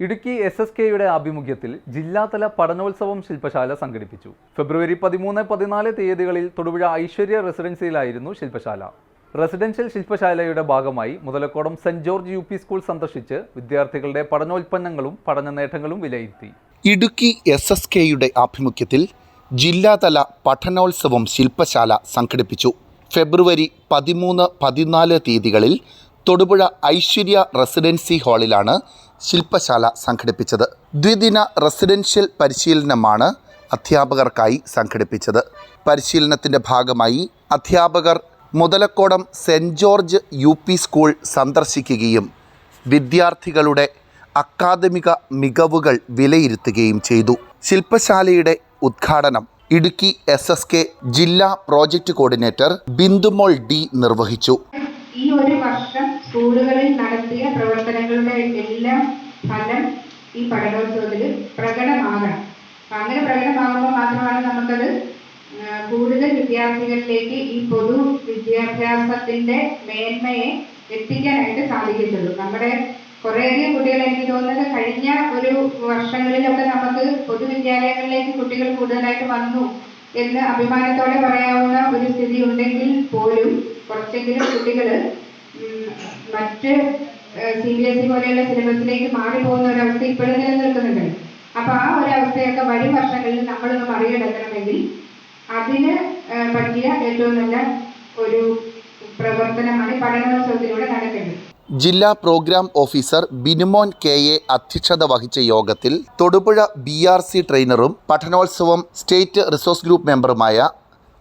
Idukki S S കെയുടെ ആഭിമുഖ്യത്തിൽ ജില്ലാതല പഠനോത്സവം ശില്പശാല സംഘടിപ്പിച്ചു. ഫെബ്രുവരി പതിമൂന്ന് പതിനാല് തീയതികളിൽ തൊടുപുഴ ഐശ്വര്യ റെസിഡൻസിയിലായിരുന്നു ശില്പശാല. റെസിഡൻഷ്യൽ ശില്പശാലയുടെ ഭാഗമായി Muthalakodam Saint George U school സന്ദർശിച്ച് വിദ്യാർത്ഥികളുടെ പഠനോൽപ്പന്നങ്ങളും പഠന നേട്ടങ്ങളും വിലയിരുത്തി. ഇടുക്കി എസ് എസ് കെയുടെ ആഭിമുഖ്യത്തിൽ ജില്ലാതല പഠനോത്സവം ശില്പശാല സംഘടിപ്പിച്ചു. ഫെബ്രുവരി പതിമൂന്ന് പതിനാല് തീയതികളിൽ തൊടുപുഴ ഐശ്വര്യ റെസിഡൻസി ഹാളിലാണ് ശില്പശാല സംഘടിപ്പിച്ചത്. ദ്വിദിന റെസിഡൻഷ്യൽ പരിശീലനമാണ് അധ്യാപകർക്കായി സംഘടിപ്പിച്ചത്. പരിശീലനത്തിന്റെ ഭാഗമായി അധ്യാപകർ Muthalakodam Saint George U P school സന്ദർശിക്കുകയും വിദ്യാർത്ഥികളുടെ അക്കാദമിക മികവുകൾ വിലയിരുത്തുകയും ചെയ്തു. ശില്പശാലയുടെ ഉദ്ഘാടനം ഇടുക്കി എസ് എസ് കെ ജില്ലാ പ്രോജക്റ്റ് കോർഡിനേറ്റർ ബിന്ദുമോൾ ഡി നിർവഹിച്ചു. ഈ ഒരു സ്കൂളുകളിൽ നടത്തിയ പ്രവർത്തനങ്ങളുടെ എല്ലാം ഫലം ഈ പഠനോത്സവത്തിൽ പ്രകടമാകണം. അങ്ങനെ പ്രകടമാകുമ്പോൾ മാത്രമാണ് നമുക്കത് കൂടുതൽ വിദ്യാർത്ഥികളിലേക്ക് ഈ പൊതു വിദ്യാഭ്യാസത്തിന്റെ മേന്മയെ എത്തിക്കാനായിട്ട് സാധിക്കത്തുള്ളൂ. നമ്മുടെ കുറേയധികം കുട്ടികൾ എനിക്ക് തോന്നുന്നത് കഴിഞ്ഞ ഒരു വർഷങ്ങളിലൊക്കെ നമുക്ക് പൊതുവിദ്യാലയങ്ങളിലേക്ക് കുട്ടികൾ കൂടുതലായിട്ട് വന്നു എന്ന് അഭിമാനത്തോടെ പറയാവുന്ന ഒരു സ്ഥിതി ഉണ്ടെങ്കിൽ പോലും കുറച്ചെങ്കിലും കുട്ടികൾ മറ്റ് സി ബി എസ് ഇ പോലെയുള്ള സിലബസിലേക്ക് മാറിപ്പോകുന്ന ഒരവസ്ഥ ഇപ്പോഴും നിലനിൽക്കുന്നുണ്ട്. അപ്പൊ ആ ഒരു അവസ്ഥയൊക്കെ വരും വർഷങ്ങളിൽ നമ്മളൊന്ന് മറികടക്കണമെങ്കിൽ അതിന് പറ്റിയ ഏറ്റവും നല്ല ഒരു പ്രവർത്തനമാണ് പഠനോത്സവത്തിലൂടെ നടക്കേണ്ടത് ജില്ലാ program officer Binumon K A അധ്യക്ഷത വഹിച്ച യോഗത്തിൽ തൊടുപുഴ ബി ആർ സി ട്രെയിനറും പഠനോത്സവം സ്റ്റേറ്റ് റിസോഴ്സ് ഗ്രൂപ്പ് മെമ്പറുമായ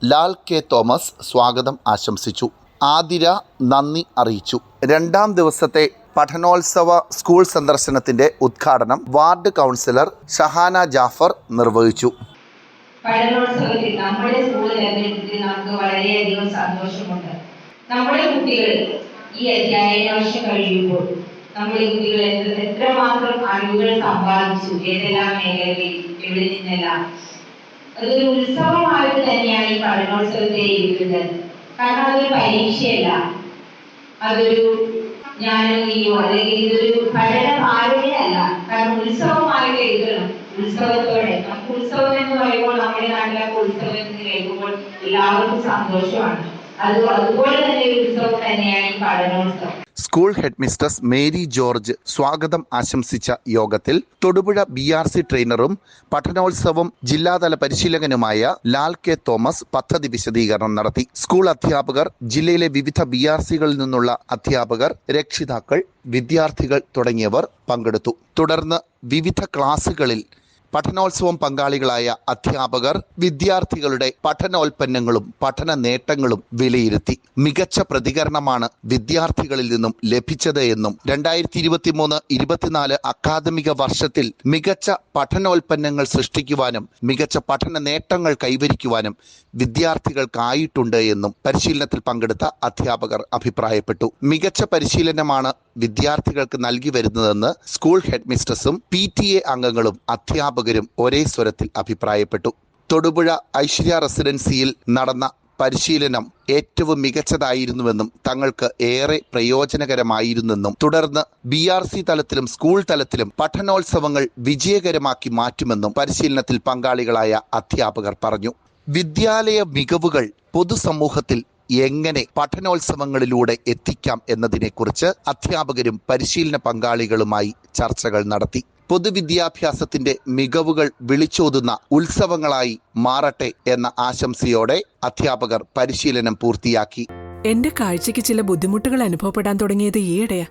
ലാൽ കെ തോമസ് സ്വാഗതം ആശംസിച്ചു. ആതിര നന്ദി അറിയിച്ചു. രണ്ടാം ദിവസത്തെ പഠനോത്സവ സ്കൂൾ സന്ദർശനത്തിന്റെ ഉദ്ഘാടനം വാർഡ് കൗൺസിലർ ഷഹാന ജാഫർ നിർവഹിച്ചു. പഠനോത്സവത്തിൽ നമ്മുടെ സ്കൂളിൽ നമുക്ക് വളരെയധികം സന്തോഷമുണ്ട്. നമ്മുടെ കുട്ടികൾ ഈ അധ്യയന വർഷം കഴിയുമ്പോൾ നമ്മുടെ കുട്ടികൾ എത്രമാത്രം അറിവുകൾ സമ്പാദിച്ചു ഏതെല്ലാം മേഖലകളിൽ എവിടെ നിന്നെല്ലാം. അതൊരു ഉത്സവമായിട്ട് തന്നെയാണ് ഈ പഠനോത്സവത്തെ ഇരിക്കുന്നത് കാരണം അതൊരു പരീക്ഷയല്ല. അതൊരു ജ്ഞാനഗിരിയോ അല്ലെങ്കിൽ ഇതൊരു പഠന ഭാരതയല്ല കാരണം ഉത്സവമായിട്ട് എഴുതണം. ഉത്സവത്തോടെ. നമുക്ക് ഉത്സവം എന്ന് പറയുമ്പോൾ നമ്മുടെ നാട്ടിലൊക്കെ ഉത്സവം എന്ന് കേൾക്കുമ്പോൾ എല്ലാവർക്കും സന്തോഷമാണ്. School head mistress Mary George സ്വാഗതം ആശംസിച്ച യോഗത്തിൽ തൊടുപുഴ ബി ആർ സി ട്രെയിനറും പഠനോത്സവം ജില്ലാതല പരിശീലകനുമായ ലാൽ കെ തോമസ് പദ്ധതി വിശദീകരണം നടത്തി. സ്കൂൾ അധ്യാപകർ ജില്ലയിലെ വിവിധ ബി ആർ സികളിൽ നിന്നുള്ള അധ്യാപകർ രക്ഷിതാക്കൾ വിദ്യാർത്ഥികൾ തുടങ്ങിയവർ പങ്കെടുത്തു. തുടർന്ന് വിവിധ ക്ലാസുകളിൽ പഠനോത്സവം പങ്കാളികളായ അധ്യാപകർ വിദ്യാർത്ഥികളുടെ പഠനോൽപ്പന്നങ്ങളും പഠന നേട്ടങ്ങളും വിലയിരുത്തി. മികച്ച പ്രതികരണമാണ് വിദ്യാർത്ഥികളിൽ നിന്നും ലഭിച്ചത് എന്നും രണ്ടായിരത്തി ഇരുപത്തിമൂന്ന് ഇരുപത്തിനാല് അക്കാദമിക വർഷത്തിൽ മികച്ച പഠനോൽപ്പന്നങ്ങൾ സൃഷ്ടിക്കുവാനും മികച്ച പഠന നേട്ടങ്ങൾ കൈവരിക്കുവാനും വിദ്യാർത്ഥികൾക്കായിട്ടുണ്ട് എന്നും പരിശീലനത്തിൽ പങ്കെടുത്ത അധ്യാപകർ അഭിപ്രായപ്പെട്ടു. മികച്ച പരിശീലനമാണ് വിദ്യാർത്ഥികൾക്ക് നൽകി വരുന്നതെന്ന് സ്കൂൾ ഹെഡ് മിസ്ട്രസും പി ടി എ അംഗങ്ങളും അധ്യാപകരും ഒരേ സ്വരത്തിൽ അഭിപ്രായപ്പെട്ടു. തൊടുപുഴ ഐശ്വര്യ റെസിഡൻസിയിൽ നടന്ന പരിശീലനം ഏറ്റവും മികച്ചതായിരുന്നുവെന്നും തങ്ങൾക്ക് ഏറെ പ്രയോജനകരമായിരുന്നെന്നും തുടർന്ന് ബി ആർ സി തലത്തിലും സ്കൂൾ തലത്തിലും പഠനോത്സവങ്ങൾ വിജയകരമാക്കി മാറ്റുമെന്നും പരിശീലനത്തിൽ പങ്കാളികളായ അധ്യാപകർ പറഞ്ഞു. വിദ്യാലയ മികവുകൾ പൊതുസമൂഹത്തിൽ എങ്ങനെ പഠനോത്സവങ്ങളിലൂടെ എത്തിക്കാം എന്നതിനെക്കുറിച്ച് അധ്യാപകരും പരിശീലന പങ്കാളികളുമായി ചർച്ചകൾ നടത്തി. പൊതുവിദ്യാഭ്യാസത്തിന്റെ മികവുകൾ വിളിച്ചോതുന്ന ഉത്സവങ്ങളായി മാറട്ടെ എന്ന ആശംസയോടെ അധ്യാപകർ പരിശീലനം പൂർത്തിയാക്കി. എന്റെ കാഴ്ചയ്ക്ക് ചില ബുദ്ധിമുട്ടുകൾ അനുഭവപ്പെടാൻ തുടങ്ങിയത് ഈയിടെയാ.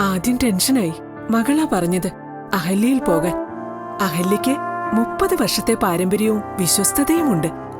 ആദ്യം ടെൻഷനായി. മകളാ പറഞ്ഞത് അഹല്യയിൽ പോകാൻ. അഹല്യയ്ക്ക് മുപ്പത് വർഷത്തെ പാരമ്പര്യവും വിശ്വസ്തതയുമുണ്ട്.